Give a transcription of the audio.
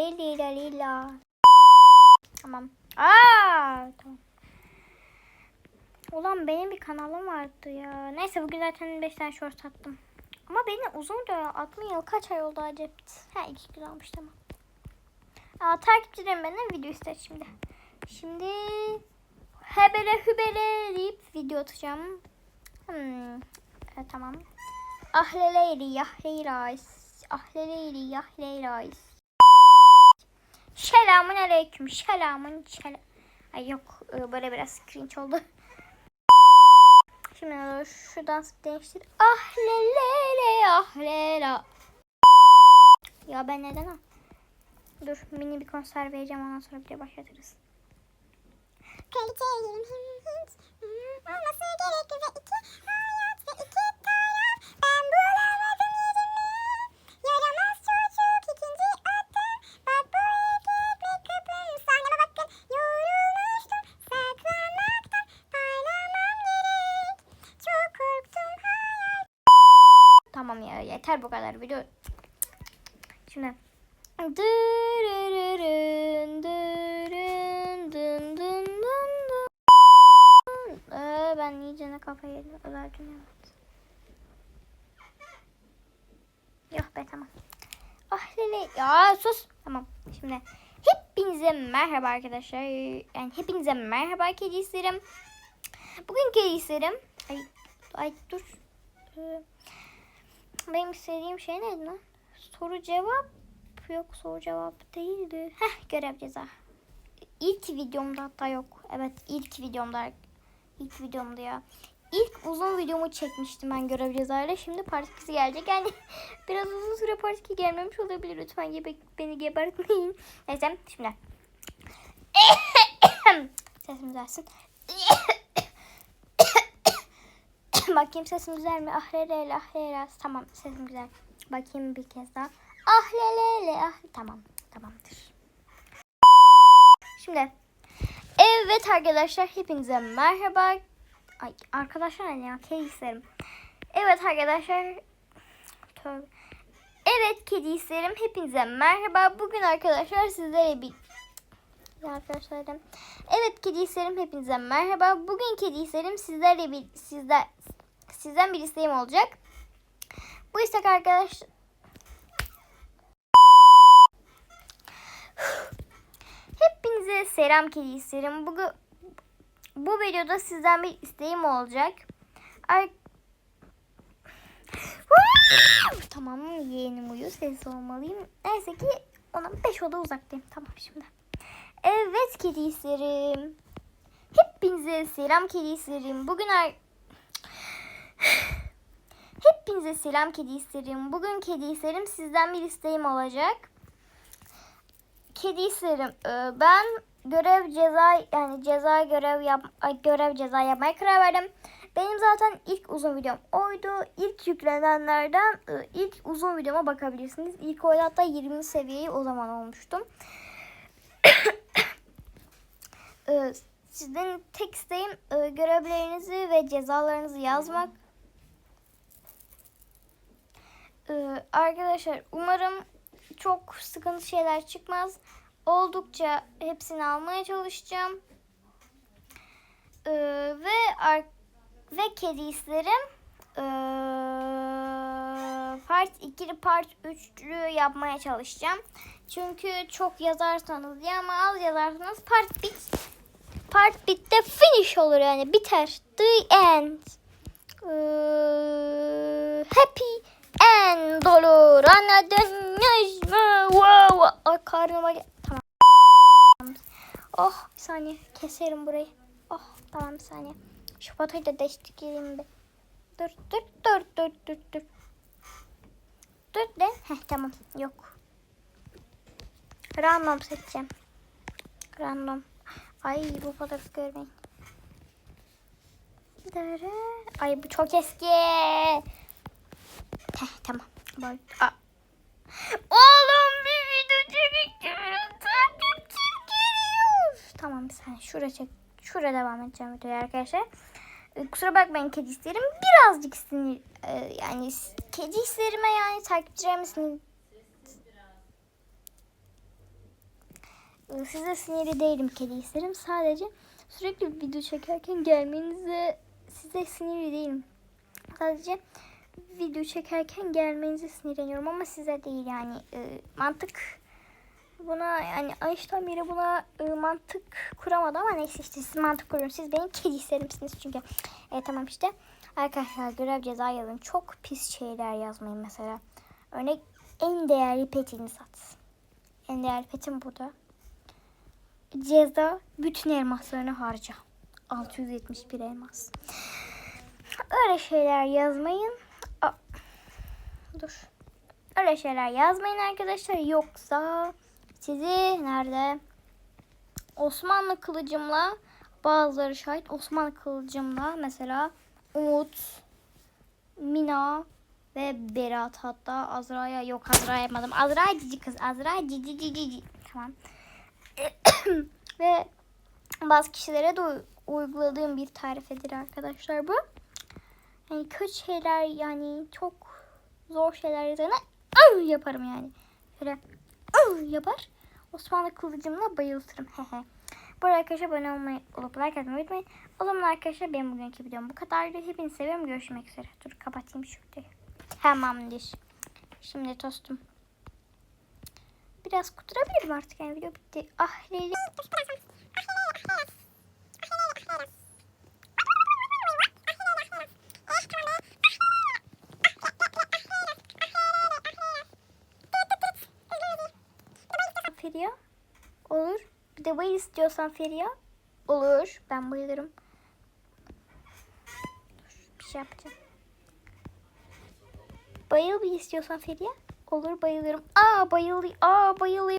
lila lila. Tamam. Aa, tamam. Ulan benim bir kanalım vardı ya. Neyse bugün zaten 5 tane short attım. Ama benim uzun da yıl kaç ay oldu acaba? Ha 2 gün olmuş tamam. Aa, takipçilerim benden video ister şimdi. Şimdi hebele hübele deyip video atacağım. Hmm. Evet, tamam. Ahleleyli yahleyrays. Ahleleyli yahleyrays. Selamun aleyküm. Selamun selam. Ay yok e, böyle biraz cringe oldu. Şimdi şu dans değiştir. Ahlelele ahlela. Ya ben neden o? Dur mini bir konser vereceğim ondan sonra bir de başlatırız. Kraliçeyim hiç yeter bu kadar video. Şimdi Dırırırın, dırın, dın, dın, dın, dın. Ee, ben iyice ne kafayı yedim. Evet. Yok be tamam. Ah Lili. Ya sus. Tamam. Şimdi hepinize merhaba arkadaşlar. Yani hepinize merhaba kedi isterim. Bugün kedi isterim. Ay, ay dur. Ee, benim istediğim şey neydi lan? Soru cevap yok soru cevap değildi. Heh görev ceza. İlk videomda hatta yok. Evet ilk videomda ilk videomda ya. İlk uzun videomu çekmiştim ben görev cezayla. Şimdi part 2'si gelecek. Yani biraz uzun süre part 2 gelmemiş olabilir. Lütfen gebe beni gebertmeyin. Neyse şimdi. Sesim düzelsin. Bakayım sesim güzel mi? Ahlelele ahlelele. Tamam sesim güzel. Bakayım bir kez daha. Ahlelele ah. Tamam tamamdır. Şimdi. Evet arkadaşlar hepinize merhaba. Ay arkadaşlar ne ya kedi. Evet arkadaşlar. Tövbe. Evet kedi isterim. Hepinize merhaba. Bugün arkadaşlar sizlere bir ya arkadaşlar dedim. Evet kedi isterim hepinize merhaba. Bugün kedi isterim sizlerle bir sizler sizden bir isteğim olacak. Bu istek arkadaş Hepinize selam kedi isterim. Bugün bu videoda sizden bir isteğim olacak. Ar tamam yeğenim uyuyor. Sessiz olmalıyım. Neyse ki ona 5 oda uzaktayım. Tamam şimdi. Evet kedi isterim. Hepinize selam kedi isterim. Bugün ar Hepinize selam kedi isterim. Bugün kedi isterim sizden bir isteğim olacak. Kedi isterim. Ee, Ben görev ceza yani ceza görev yap görev ceza yapmaya karar verdim. Benim zaten ilk uzun videom oydu. İlk yüklenenlerden e, ilk uzun videoma bakabilirsiniz. İlk oyda hatta 20 seviyeyi o zaman olmuştum. Ee, Sizden tek isteğim e, görevlerinizi ve cezalarınızı yazmak. Ee, Arkadaşlar umarım çok sıkıntı şeyler çıkmaz. Oldukça hepsini almaya çalışacağım. Ee, ve ve kedi isterim. Ee, part 2'li part 3'lü yapmaya çalışacağım. Çünkü çok yazarsanız diye ama az yazarsanız part bit part bitte finish olur yani biter. The end. Ee, happy end olur. Anladınız mı? Wow. Ay karnıma gel- Tamam. Oh bir saniye keserim burayı. Oh tamam bir saniye. Şu fotoyu da değiştireyim bir. Dur dur dur dur dur dur. Dur de. Heh tamam yok. Random seçeceğim. Random. Ay bu fotoğrafı görmeyin. Ay bu çok eski. Heh, tamam. Bak. Aa. Oğlum bir video çekeceğim. Takipçim geliyor. Tamam saniye. Şura çek. Şura devam edeceğim videoya arkadaşlar. Ee, Kusura bakmayın kedi isterim. Birazcık sinir. e, yani kedi isterime yani takipçilerime sinir. e, size sinirli değilim kedi isterim. Sadece sürekli video çekerken gelmenize size sinirli değilim. Sadece video çekerken gelmenize sinirleniyorum ama size değil yani e, mantık buna yani Einstein biri buna e, mantık kuramadı ama neyse işte siz mantık kurun. Siz benim kedi isterimsiniz çünkü. Evet tamam işte. Arkadaşlar görev ceza yazın. Çok pis şeyler yazmayın mesela. Örnek en değerli petini sat. En değerli petim burada. Ceza bütün elmaslarını harca. 671 elmas. Öyle şeyler yazmayın. Dur. Öyle şeyler yazmayın arkadaşlar. Yoksa sizi nerede? Osmanlı kılıcımla bazıları şahit Osmanlı kılıcımla mesela Umut, Mina ve Berat hatta Azra'ya yok Azra yapmadım. Azra cici kız. Azra cici cici cici. Tamam. ve bazı kişilere de uy- uyguladığım bir tarifedir arkadaşlar bu. Yani kötü şeyler yani çok zor şeyler üzerine "Av!" yaparım yani. Böyle "Av!" yapar. Osmanlı kılıcımla bayıltırım. Hehe. Bu arada arkadaşlar abone olmayı, olup like atmayı unutmayın. O zaman arkadaşlar benim bugünkü videom bu kadardı. Hepinizi seviyorum. Görüşmek üzere. Dur kapatayım şu videoyu. Tamamdır. Şimdi tostum. Biraz kuturabilirim artık yani video bitti. Ah Leyla. Bir istiyorsan Feriha. Olur. Ben bayılırım. Dur, bir şey yapacağım. Bayıl bir istiyorsan Feriha. Olur bayılırım. Aa bayıl. Aa bayılıyor.